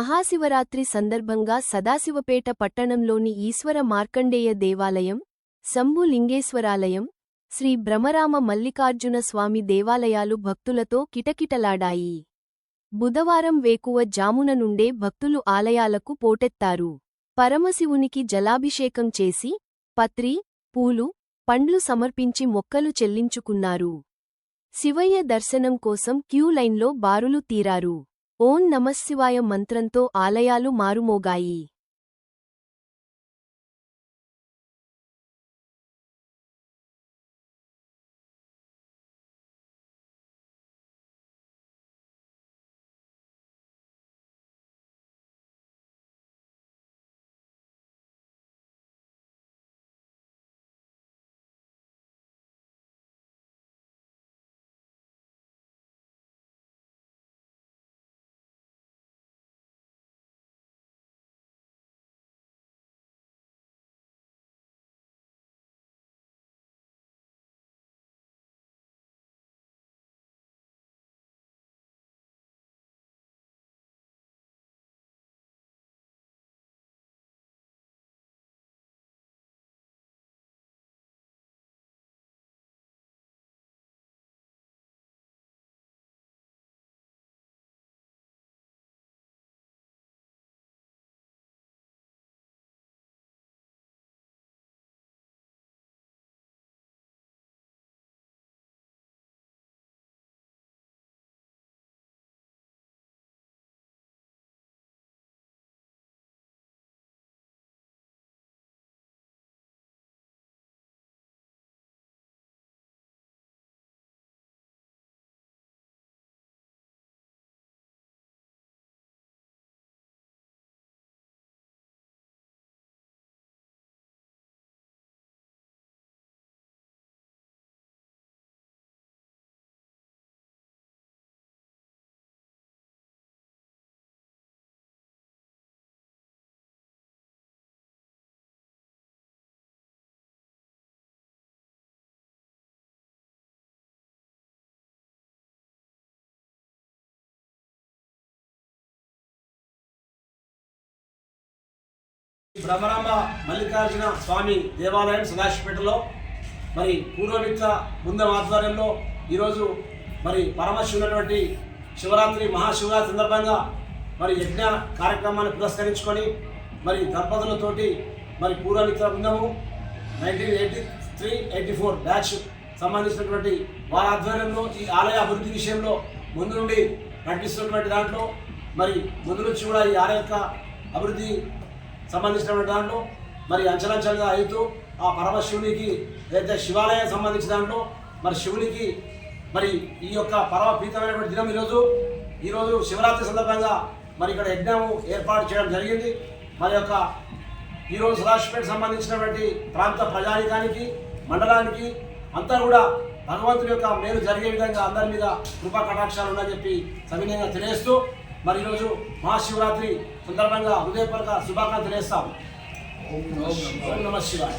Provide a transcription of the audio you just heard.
మహాశివరాత్రి సందర్భంగా సదాశివపేట పట్టణంలోని ఈశ్వర మార్కండేయ దేవాలయం శంభు లింగేశ్వరాలయం శ్రీ భ్రమరామ మల్లికార్జున స్వామి దేవాలయాలు భక్తులతో కిటకిటలాడాయి. బుధవారం వేకువ జామున నుండే భక్తులు ఆలయాలకు పోటెత్తారు. పరమశివునికి జలాభిషేకం చేసి పత్రి పూలు పండ్లు సమర్పించి మొక్కలు చెల్లించుకున్నారు. శివయ్య దర్శనం కోసం క్యూ లైన్లో బారులు తీరారు. ఓం నమశివాయ మంత్రంతో ఆలయాలు మారుమోగాయి. భ్రమరాంబ మల్లికార్జున స్వామి దేవాలయం సదాశివపేటలో మరి పూర్వమిత్ర బృందం ఆధ్వర్యంలో ఈరోజు మరి పరమశివునటువంటి శివరాత్రి మహాశివరాత్రి సందర్భంగా మరి యజ్ఞ కార్యక్రమాన్ని పురస్కరించుకొని మరి దంపతులతోటి మరి పూర్వమిత్ర బృందము nineteen eighty three eighty four batch సంబంధించినటువంటి వారి ఆధ్వర్యంలో ఈ ఆలయ అభివృద్ధి విషయంలో ముందు నుండి నటిస్తున్నటువంటి దాంట్లో మరి ముందు నుంచి కూడా ఈ ఆలయ యొక్క అభివృద్ధి సంబంధించినటువంటి దాంట్లో మరి అంచలంచలుగా అవుతూ ఆ పరమశివునికి లేదా శివాలయం సంబంధించిన దాంట్లో మరి శివునికి మరి ఈ యొక్క పరమపీతమైనటువంటి దినం ఈరోజు ఈరోజు శివరాత్రి సందర్భంగా మరి ఇక్కడ యజ్ఞము ఏర్పాటు చేయడం జరిగింది. మరి యొక్క ఈరోజు సదాశివపేట సంబంధించినటువంటి ప్రాంత ప్రజానికానికి మండలానికి అంతా కూడా భగవంతుని యొక్క మేలు జరిగే విధంగా అందరి మీద కృపా కటాక్షాలు ఉన్నాయని చెప్పి సవినయంగా తెలియజేస్తూ మరి ఈరోజు మహాశివరాత్రి సందర్భంగా హృదయపూర్వక శుభాకాంక్షలు తెలియస్తాం ఓం నమ శివాయ.